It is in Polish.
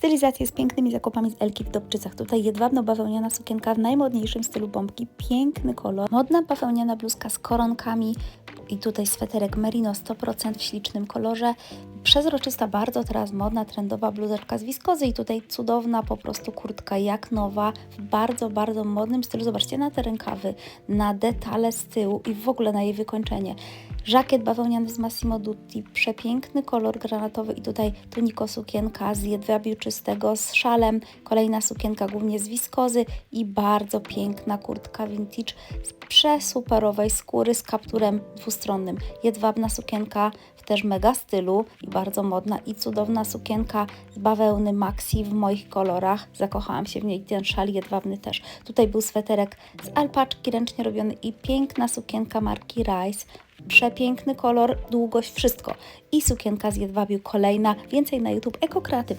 Stylizację z pięknymi zakopami z Elki w Dobczycach. Tutaj jedwabno-bawełniana sukienka w najmodniejszym stylu bombki. Piękny kolor. Modna bawełniana bluzka z koronkami. I tutaj sweterek merino 100% w ślicznym kolorze. Przezroczysta, bardzo teraz modna, trendowa bluzeczka z wiskozy i tutaj cudowna po prostu kurtka jak nowa, w bardzo, bardzo modnym stylu. Zobaczcie na te rękawy, na detale z tyłu i w ogóle na jej wykończenie. Żakiet bawełniany z Massimo Dutti, przepiękny kolor granatowy i tutaj tuniko sukienka z jedwabiu czystego z szalem, kolejna sukienka głównie z wiskozy i bardzo piękna kurtka vintage z przesuperowej skóry z kapturem dwustronnym. Jedwabna sukienka w też mega stylu i bardzo modna i cudowna sukienka z bawełny maxi w moich kolorach. Zakochałam się w niej, ten szal jedwabny też. Tutaj był sweterek z alpaczki ręcznie robiony i piękna sukienka marki Rice. Przepiękny kolor, długość, wszystko. I sukienka z jedwabiu kolejna. Więcej na YouTube, ekokreatywna.